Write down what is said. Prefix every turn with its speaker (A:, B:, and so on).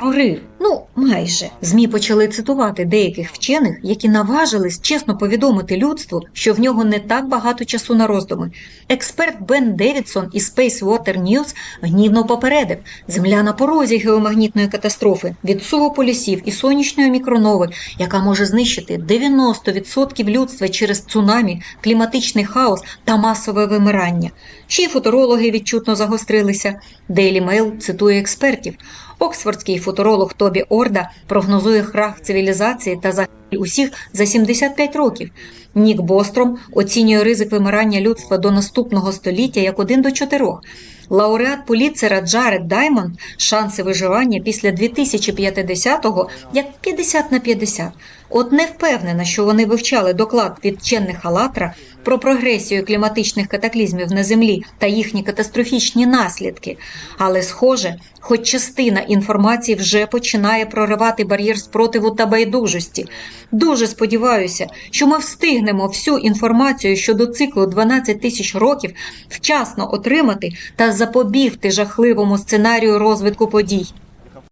A: прорив. Ну, майже змі почали цитувати деяких вчених, які наважились чесно повідомити людству, що в нього не так багато часу на роздуми. Експерт Бен Девідсон із Space Water News гнівно попередив: земля на порозі геомагнітної катастрофи, від полісів і сонячної мікронови, яка може знищити 90% людства через цунамі, кліматичний хаос та масове вимирання. Ще й футурологи відчутно загострилися. Daily Mail цитує експертів. Оксфордський футуролог Тобі Орда прогнозує крах цивілізації та загибель усіх за 75 років. Нік Бостром оцінює ризик вимирання людства до наступного століття як 1 до 4. Лауреат Пуліцера Джаред Даймонд шанси виживання після 2050-го як 50 на 50. От не впевнена, що вони вивчали доклад від вчених Алатра про прогресію кліматичних катаклізмів на землі та їхні катастрофічні наслідки. Але, схоже, хоч частина інформації вже починає проривати бар'єр спротиву та байдужості. Дуже сподіваюся, що ми встигнемо всю інформацію щодо циклу 12 тисяч років вчасно отримати та запобігти жахливому сценарію розвитку подій.